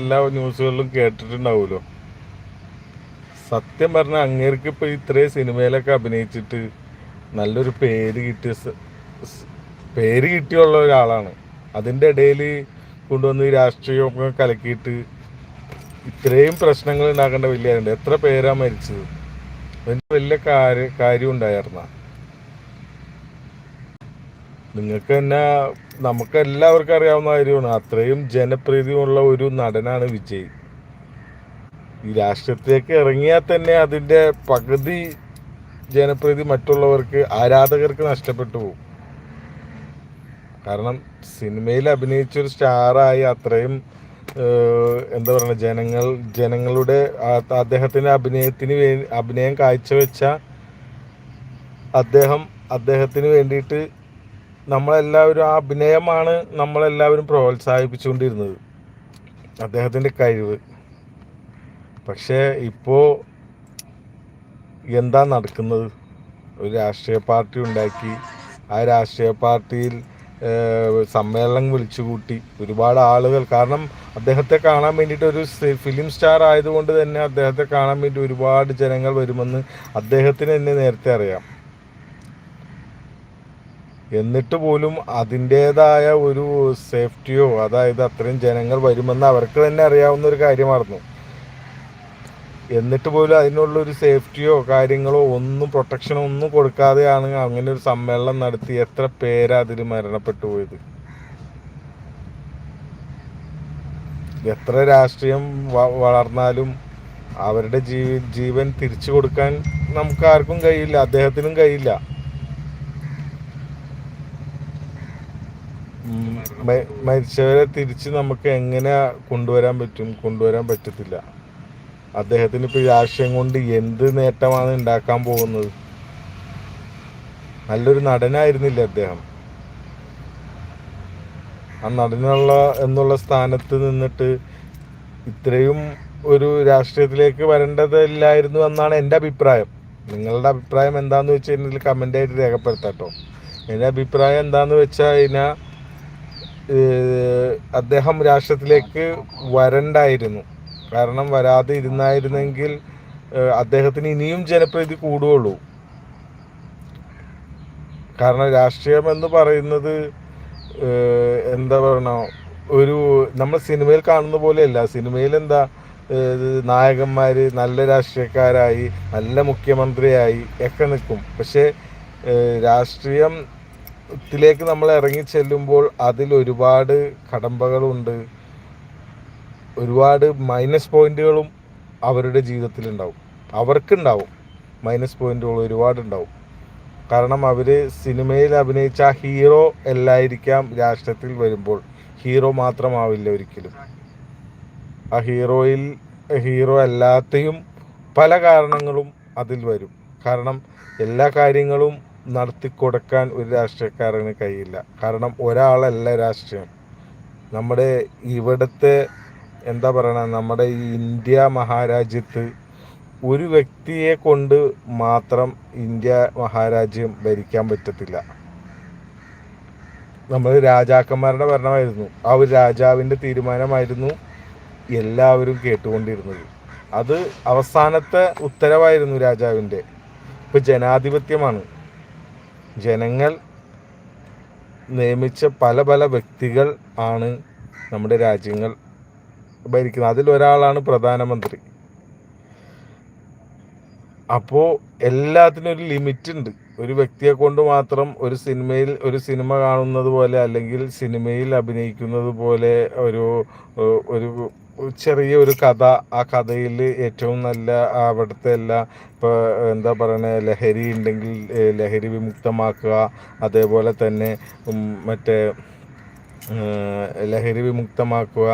എല്ലാ ന്യൂസുകളിലും കേട്ടിട്ടുണ്ടാവുമല്ലോ. സത്യം പറഞ്ഞാൽ അങ്ങേർക്ക് ഇപ്പൊ ഇത്രയും സിനിമയിലൊക്കെ അഭിനയിച്ചിട്ട് നല്ലൊരു പേര് കിട്ടിയ പേര് കിട്ടിയുള്ള ഒരാളാണ്. അതിന്റെ ഇടയിൽ കൊണ്ടുവന്ന് ഈ രാഷ്ട്രീയമൊക്കെ കലക്കിയിട്ട് ഇത്രയും പ്രശ്നങ്ങൾ ഉണ്ടാക്കേണ്ട വലിയ എത്ര പേരാ മരിച്ചത്? അതിന്റെ വലിയ കാര്യ കാര്യം ഉണ്ടായിരുന്ന. നിങ്ങൾക്ക് തന്നെ നമുക്ക് എല്ലാവർക്കും അറിയാവുന്ന കാര്യമാണ്. അത്രയും ജനപ്രീതിയുള്ള ഒരു നടനാണ് വിജയ്. ഈ രാഷ്ട്രീയത്തിലേക്ക് ഇറങ്ങിയാൽ തന്നെ അതിന്റെ പകുതി ജനപ്രീതി മറ്റുള്ളവർക്ക് ആരാധകർക്ക് നഷ്ടപ്പെട്ടു പോകും. കാരണം സിനിമയിൽ അഭിനയിച്ചൊരു സ്റ്റാറായി അത്രയും എന്താ പറയുക ജനങ്ങൾ ജനങ്ങളുടെ അദ്ദേഹത്തിന്റെ അഭിനയത്തിന് വേ അഭിനയം കാഴ്ചവെച്ച അദ്ദേഹം അദ്ദേഹത്തിന് വേണ്ടിയിട്ട് നമ്മളെല്ലാവരും ആ അഭിനയമാണ് നമ്മളെല്ലാവരും പ്രോത്സാഹിപ്പിച്ചുകൊണ്ടിരുന്നത്. അദ്ദേഹത്തിന്റെ കഴിവ്. പക്ഷേ ഇപ്പോൾ എന്താ നടക്കുന്നത്? ഒരു രാഷ്ട്രീയ പാർട്ടി ഉണ്ടാക്കി ആ രാഷ്ട്രീയ പാർട്ടിയിൽ സമ്മേളനം വിളിച്ചു കൂട്ടി ഒരുപാട് ആളുകൾ. കാരണം അദ്ദേഹത്തെ കാണാൻ വേണ്ടിയിട്ട് ഒരു ഫിലിം സ്റ്റാർ ആയതുകൊണ്ട് തന്നെ അദ്ദേഹത്തെ കാണാൻ വേണ്ടി ഒരുപാട് ജനങ്ങൾ വരുമെന്ന് അദ്ദേഹത്തിന് തന്നെ നേരത്തെ അറിയാം. എന്നിട്ട് പോലും അതിന്റേതായ ഒരു സേഫ്റ്റിയോ അതായത് അത്രയും ജനങ്ങൾ വരുമെന്ന് അവർക്ക് തന്നെ അറിയാവുന്ന ഒരു കാര്യമായിരുന്നു. എന്നിട്ട് പോലും അതിനുള്ളൊരു സേഫ്റ്റിയോ കാര്യങ്ങളോ ഒന്നും പ്രൊട്ടക്ഷനോ ഒന്നും കൊടുക്കാതെയാണ് അങ്ങനെ ഒരു സമ്മേളനം നടത്തി എത്ര പേരാ അതിൽ മരണപ്പെട്ടു പോയത്. എത്ര രാഷ്ട്രീയം വളർന്നാലും അവരുടെ ജീവൻ തിരിച്ചു കൊടുക്കാൻ നമുക്ക് ആർക്കും കഴിയില്ല അദ്ദേഹത്തിനും കഴിയില്ല. മരിച്ചവരെ തിരിച്ച് നമുക്ക് എങ്ങനെ കൊണ്ടുവരാൻ പറ്റും? കൊണ്ടുവരാൻ പറ്റത്തില്ല. അദ്ദേഹത്തിന് ഇപ്പൊ രാഷ്ട്രീയം കൊണ്ട് എന്ത് നേട്ടമാണ് ഉണ്ടാക്കാൻ പോകുന്നത്? നല്ലൊരു നടനായിരുന്നില്ല അദ്ദേഹം? ആ നടനുള്ള എന്നുള്ള സ്ഥാനത്ത് നിന്നിട്ട് ഇത്രയും ഒരു രാഷ്ട്രീയത്തിലേക്ക് വരേണ്ടതില്ലായിരുന്നു എന്നാണ് എന്റെ അഭിപ്രായം. നിങ്ങളുടെ അഭിപ്രായം എന്താണെന്ന് വെച്ച് കഴിഞ്ഞാൽ കമന്റ് ആയിട്ട് രേഖപ്പെടുത്താട്ടോ എന്റെ അഭിപ്രായം എന്താണെന്ന് വെച്ചാൽ കഴിഞ്ഞാൽ അദ്ദേഹം രാഷ്ട്രത്തിലേക്ക് വരണ്ടായിരുന്നു. കാരണം വരാതെ ഇരുന്നായിരുന്നെങ്കിൽ അദ്ദേഹത്തിന് ഇനിയും ജനപ്രീതി കൂടുകയുള്ളൂ. കാരണം രാഷ്ട്രീയം എന്ന് പറയുന്നത് എന്താ പറയണ ഒരു നമ്മൾ സിനിമയിൽ കാണുന്ന പോലെയല്ല. സിനിമയിൽ എന്താ നായകന്മാർ നല്ല രാഷ്ട്രീയക്കാരായി നല്ല മുഖ്യമന്ത്രിയായി ഒക്കെ നിൽക്കും. പക്ഷേ ഏഹ്, രാഷ്ട്രീയത്തിലേക്ക് നമ്മൾ ഇറങ്ങി ചെല്ലുമ്പോൾ അതിൽ ഒരുപാട് കടമ്പകളുണ്ട്. ഒരുപാട് മൈനസ് പോയിന്റുകളും അവരുടെ ജീവിതത്തിൽ ജീവിതത്തിലുണ്ടാവും. അവർക്കുണ്ടാവും. മൈനസ് പോയിന്റുകൾ ഒരുപാടുണ്ടാവും. കാരണം അവർ സിനിമയിൽ അഭിനയിച്ച ഹീറോ എല്ലായിരിക്കാം രാഷ്ട്രത്തിൽ വരുമ്പോൾ. ഹീറോ മാത്രമാവില്ല ഒരിക്കലും. ആ ഹീറോയിൽ ഹീറോ അല്ലാത്തയും പല കാരണങ്ങളും അതിൽ വരും. കാരണം എല്ലാ കാര്യങ്ങളും നടത്തി കൊടുക്കാൻ ഒരു രാഷ്ട്രീയക്കാരന് കഴിയില്ല. കാരണം ഒരാളല്ല രാഷ്ട്രീയം. നമ്മുടെ ഇവിടുത്തെ എന്താ പറയണ നമ്മുടെ ഈ ഇന്ത്യ മഹാരാജ്യത്ത് ഒരു വ്യക്തിയെ കൊണ്ട് മാത്രം ഇന്ത്യ മഹാരാജ്യം ഭരിക്കാൻ പറ്റത്തില്ല. നമ്മൾ രാജാക്കന്മാരുടെ ഭരണമായിരുന്നു. ആ ഒരു രാജാവിന്റെ തീരുമാനമായിരുന്നു എല്ലാവരും കേട്ടുകൊണ്ടിരുന്നത്. അത് അവസാനത്തെ ഉത്തരവായിരുന്നു രാജാവിന്റെ. ഇപ്പൊ ജനാധിപത്യമാണ്. ജനങ്ങൾ നിയമിച്ച പല പല വ്യക്തികൾ ആണ് നമ്മുടെ രാജ്യങ്ങൾ ഭരിക്കുന്നത്. അതിലൊരാളാണ് പ്രധാനമന്ത്രി. അപ്പോൾ എല്ലാത്തിനും ഒരു ലിമിറ്റ് ഉണ്ട്. ഒരു വ്യക്തിയെ കൊണ്ട് മാത്രം ഒരു സിനിമയിൽ ഒരു സിനിമ കാണുന്നത് പോലെ അല്ലെങ്കിൽ സിനിമയിൽ അഭിനയിക്കുന്നത് പോലെ ഒരു ഒരു ചെറിയ ഒരു കഥ ആ കഥയിൽ ഏറ്റവും നല്ല അവിടുത്തെ എല്ലാ ഇപ്പോൾ എന്താ പറയുന്നത് ലഹരി ഉണ്ടെങ്കിൽ ലഹരി വിമുക്തമാക്കുക അതേപോലെ തന്നെ മറ്റേ ലഹരി വിമുക്തമാക്കുക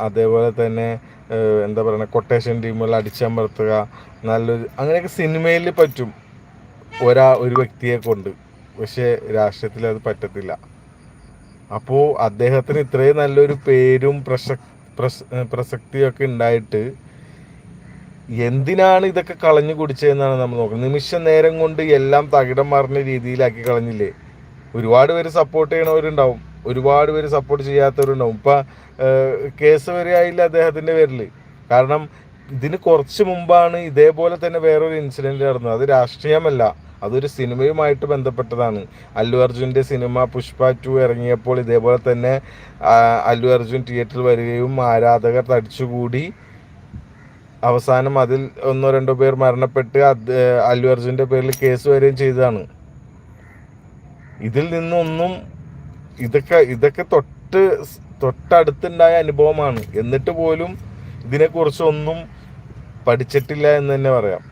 അതേപോലെ തന്നെ എന്താ പറയുക കൊട്ടേഷൻ ടീമുകൾ അടിച്ചമർത്തുക നല്ലൊരു അങ്ങനെയൊക്കെ സിനിമയിൽ പറ്റും ഒരാ ഒരു വ്യക്തിയെ കൊണ്ട് പക്ഷേ രാഷ്ട്രീയത്തിൽ അത് പറ്റത്തില്ല. അപ്പോൾ അദ്ദേഹത്തിന് ഇത്രയും നല്ലൊരു പേരും പ്രസക് പ്രസ് പ്രസക്തിയൊക്കെ ഉണ്ടായിട്ട് എന്തിനാണ് ഇതൊക്കെ കളഞ്ഞു കുടിച്ചതെന്നാണ് നമ്മൾ നോക്കുന്നത്. നിമിഷ നേരം കൊണ്ട് എല്ലാം തകിടം മറിഞ്ഞ രീതിയിലാക്കി കളഞ്ഞില്ലേ? ഒരുപാട് പേര് സപ്പോർട്ട് ചെയ്യണവരുണ്ടാവും. ഒരുപാട് പേര് സപ്പോർട്ട് ചെയ്യാത്തവരുണ്ടാവും. ഇപ്പം കേസ് വരെ ആയില്ല അദ്ദേഹത്തിന്റെ പേരിൽ കാരണം ഇതിന് കുറച്ച് മുമ്പാണ് ഇതേപോലെ തന്നെ വേറൊരു ഇൻസിഡന്റ് നടന്നത്. അത് രാഷ്ട്രീയമല്ല. അതൊരു സിനിമയുമായിട്ട് ബന്ധപ്പെട്ടതാണ്. അല്ലു അർജുന്റെ സിനിമ പുഷ്പ ടു ഇറങ്ങിയപ്പോൾ ഇതേപോലെ തന്നെ അല്ലു അർജുൻ തിയേറ്ററിൽ വരികയും ആരാധകർ തടിച്ചുകൂടി. അവസാനം അതിൽ ഒന്നോ രണ്ടോ പേർ മരണപ്പെട്ട് അല്ലു അർജുന്റെ പേരിൽ കേസ് വരികയും ചെയ്തതാണ്. ഇതിൽ നിന്നൊന്നും ഇതൊക്കെ ഇതൊക്കെ തൊട്ട് തൊട്ടടുത്തുണ്ടായ അനുഭവമാണ്. എന്നിട്ട് പോലും ഇതിനെക്കുറിച്ചൊന്നും പഠിച്ചിട്ടില്ല എന്ന് തന്നെ പറയാം.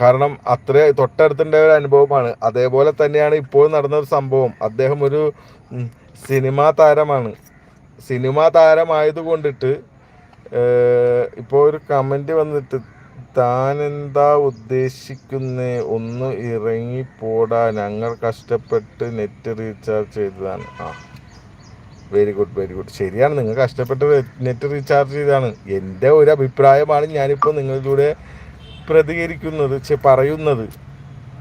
കാരണം അത്ര തൊട്ടടുത്തിന്റെ ഒരു അനുഭവമാണ്. അതേപോലെ തന്നെയാണ് ഇപ്പോൾ നടന്ന ഒരു സംഭവം. അദ്ദേഹം ഒരു സിനിമാ താരമാണ്. സിനിമാ താരമായത് കൊണ്ടിട്ട് ഇപ്പോൾ ഒരു കമന്റ് വന്നിട്ട് താൻ എന്താ ഉദ്ദേശിക്കുന്നേ? ഒന്ന് ഇറങ്ങിപ്പോടാ ഞങ്ങൾ കഷ്ടപ്പെട്ട് നെറ്റ് റീചാർജ് ചെയ്തതാണ്. ആ വെരി ഗുഡ് വെരി ഗുഡ് ശരിയാണ്. നിങ്ങൾ കഷ്ടപ്പെട്ട് നെറ്റ് റീചാർജ് ചെയ്തതാണ്. എന്റെ ഒരു അഭിപ്രായമാണ് ഞാനിപ്പോൾ നിങ്ങളിലൂടെ പ്രതികരിക്കുന്നത് പറയുന്നത്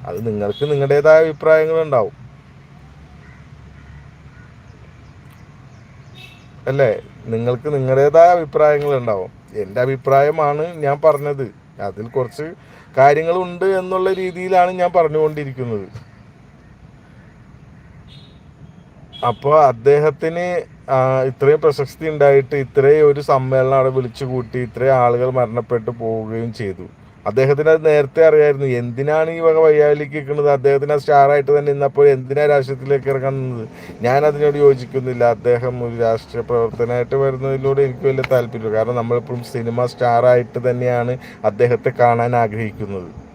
അത് നിങ്ങൾക്ക് നിങ്ങളുടേതായ അഭിപ്രായങ്ങൾ ഉണ്ടാവും അല്ലേ? നിങ്ങൾക്ക് നിങ്ങളുടേതായ അഭിപ്രായങ്ങൾ ഉണ്ടാവും എന്റെ അഭിപ്രായമാണ് ഞാൻ പറഞ്ഞത്. അതിൽ കുറച്ച് കാര്യങ്ങളുണ്ട് എന്നുള്ള രീതിയിലാണ് ഞാൻ പറഞ്ഞുകൊണ്ടിരിക്കുന്നത്. അപ്പോൾ അദ്ദേഹത്തിന് ഇത്രയും പ്രശസ്തി ഉണ്ടായിട്ട് ഇത്രയും ഒരു സമ്മേളനം അവിടെ വിളിച്ചു കൂട്ടി ഇത്രയും ആളുകൾ മരണപ്പെട്ടു പോവുകയും ചെയ്തു. അദ്ദേഹത്തിന് അത് നേരത്തെ അറിയായിരുന്നു. എന്തിനാണ് ഈ വക വയ്യാലിക്ക് നിൽക്കുന്നത്? അദ്ദേഹത്തിന് സ്റ്റാർ ആയിട്ട് തന്നെ ഇന്നപ്പോൾ എന്തിനാ രാഷ്ട്രീയത്തിലേക്ക് ഇറങ്ങുന്നത് ഞാൻ അതിനോട് യോജിക്കുന്നില്ല. അദ്ദേഹം ഒരു രാഷ്ട്രീയ പ്രവർത്തനമായിട്ട് വരുന്നതിലൂടെ എനിക്ക് വലിയ താല്പര്യമില്ല. കാരണം നമ്മളിപ്പോഴും സിനിമ സ്റ്റാറായിട്ട് തന്നെയാണ് അദ്ദേഹത്തെ കാണാൻ ആഗ്രഹിക്കുന്നത്.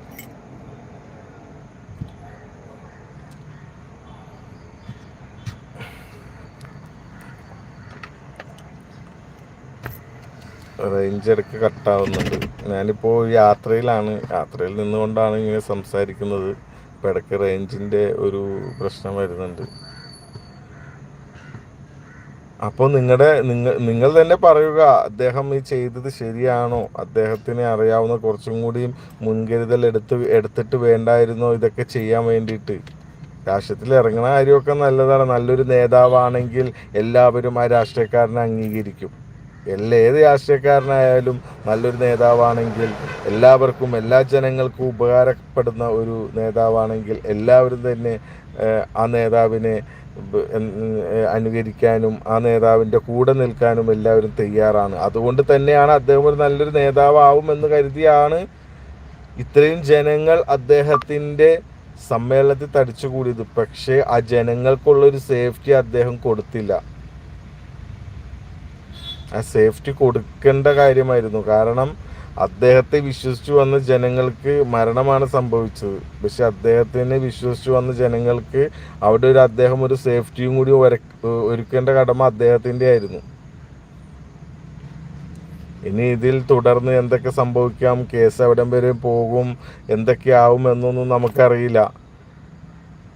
റേഞ്ച് ഇടയ്ക്ക് കട്ടാവുന്നുണ്ട് ഞാനിപ്പോൾ യാത്രയിലാണ്. യാത്രയിൽ നിന്നുകൊണ്ടാണ് ഇങ്ങനെ സംസാരിക്കുന്നത്. ഇപ്പോൾ ഇടയ്ക്ക് റേഞ്ചിന്റെ ഒരു പ്രശ്നം വരുന്നുണ്ട്. അപ്പോൾ നിങ്ങളുടെ നിങ്ങൾ നിങ്ങൾ തന്നെ പറയുക അദ്ദേഹം ഈ ചെയ്തത് ശരിയാണോ? അദ്ദേഹത്തിന് അറിയാവുന്ന കുറച്ചും കൂടിയും മുൻകരുതൽ എടുത്ത് എടുത്തിട്ട് വേണ്ടായിരുന്നോ? ഇതൊക്കെ ചെയ്യാൻ വേണ്ടിയിട്ട്. രാഷ്ട്രീയത്തിൽ ഇറങ്ങുന്ന കാര്യമൊക്കെ നല്ലതാണ്. നല്ലൊരു നേതാവാണെങ്കിൽ എല്ലാവരും ആ രാഷ്ട്രീയക്കാരനെ അംഗീകരിക്കും. എല്ലാ ഏത് രാഷ്ട്രീയക്കാരനായാലും നല്ലൊരു നേതാവാണെങ്കിൽ എല്ലാവർക്കും എല്ലാ ജനങ്ങൾക്കും ഉപകാരപ്പെടുന്ന ഒരു നേതാവാണെങ്കിൽ എല്ലാവരും തന്നെ ആ നേതാവിനെ അനുകരിക്കാനും ആ നേതാവിന്റെ കൂടെ നിൽക്കാനും എല്ലാവരും തയ്യാറാണ്. അതുകൊണ്ട് തന്നെയാണ് അദ്ദേഹം ഒരു നല്ലൊരു നേതാവാകുമെന്ന് കരുതിയാണ് ഇത്രയും ജനങ്ങൾ അദ്ദേഹത്തിന്റെ സമ്മേളനത്തിൽ തടിച്ചുകൂടിയത്. പക്ഷേ ആ ജനങ്ങൾക്കുള്ളൊരു സേഫ്റ്റി അദ്ദേഹം കൊടുത്തില്ല. ആ സേഫ്റ്റി കൊടുക്കേണ്ട കാര്യമായിരുന്നു. കാരണം അദ്ദേഹത്തെ വിശ്വസിച്ചു വന്ന ജനങ്ങൾക്ക് മരണമാണ് സംഭവിച്ചത്. പക്ഷെ അദ്ദേഹത്തിനെ വിശ്വസിച്ചു വന്ന ജനങ്ങൾക്ക് അവിടെ ഒരു അദ്ദേഹം ഒരു സേഫ്റ്റിയും കൂടി ഒരുക്കേണ്ട കടമ അദ്ദേഹത്തിന്റെ ആയിരുന്നു. ഇനി ഇതിൽ തുടർന്ന് എന്തൊക്കെ സംഭവിക്കാം കേസ് എവിടം വരെ പോകും എന്തൊക്കെയാവും എന്നൊന്നും നമുക്കറിയില്ല.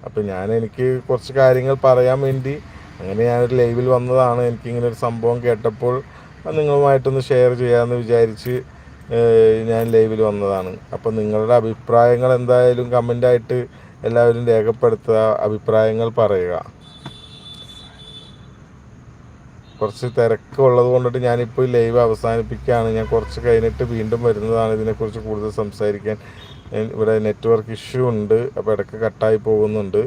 അപ്പം ഞാൻ എനിക്ക് കുറച്ച് കാര്യങ്ങൾ പറയാൻ വേണ്ടി അങ്ങനെ ഞാനൊരു ലൈവിൽ വന്നതാണ്. എനിക്കിങ്ങനെ ഒരു സംഭവം കേട്ടപ്പോൾ നിങ്ങളുമായിട്ടൊന്ന് ഷെയർ ചെയ്യാമെന്ന് വിചാരിച്ച് ഞാൻ ലൈവിൽ വന്നതാണ്. അപ്പോൾ നിങ്ങളുടെ അഭിപ്രായങ്ങൾ എന്തായാലും കമന്റായിട്ട് എല്ലാവരും രേഖപ്പെടുത്തുക അഭിപ്രായങ്ങൾ പറയുക. കുറച്ച് തിരക്കുള്ളത് കൊണ്ടിട്ട് ഞാനിപ്പോൾ ലൈവ് അവസാനിപ്പിക്കുകയാണ്. ഞാൻ കുറച്ച് കഴിഞ്ഞിട്ട് വീണ്ടും വരുന്നതാണ് ഇതിനെക്കുറിച്ച് കൂടുതൽ സംസാരിക്കാൻ. ഇവിടെ നെറ്റ്വർക്ക് ഇഷ്യൂ ഉണ്ട്. അപ്പോൾ ഇടയ്ക്ക് കട്ടായി പോകുന്നുണ്ട്.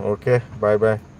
okay bye bye